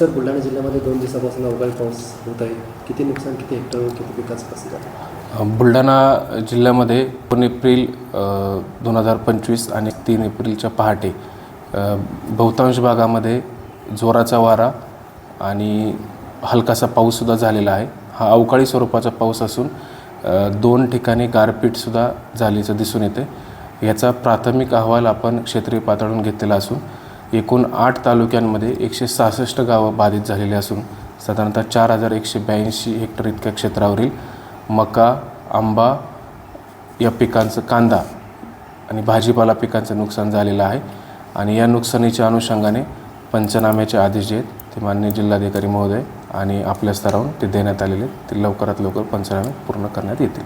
Sir Buldhana जिल्ह्यामध्ये दोन दिवसापासून अवकाळी पाऊस होत आहे. किती नुकसान किती हेक्टर किती पिकाचं कसं झालं बुलढाणा जिल्ह्यामध्ये दोन एप्रिल दोन हजार पंचवीस आणि तीन एप्रिलच्या पहाटे बहुतांश भागामध्ये जोराचा वारा आणि हलकासा पाऊससुद्धा झालेला आहे. हा अवकाळी स्वरूपाचा पाऊस असून दोन ठिकाणी गारपीटसुद्धा झाल्याचं दिसून येते. याचा प्राथमिक अहवाल आपण क्षेत्रीय पातळीवरून घेतलेला असून एकूण आठ तालुक्यांमध्ये एकशे सहासष्ट गावं बाधित झालेली असून साधारणतः चार हजार एकशे ब्याऐंशी हेक्टर इतक्या क्षेत्रावरील मका आंबा या पिकांचं कांदा आणि भाजीपाला पिकांचं नुकसान झालेलं आहे आणि या नुकसानीच्या अनुषंगाने पंचनाम्याचे आदेश जे आहेत ते माननीय जिल्हाधिकारी महोदय आणि आपल्या स्तरावरून ते देण्यात आलेले आहेत. ते लवकरात लवकर पंचनामे पूर्ण करण्यात येतील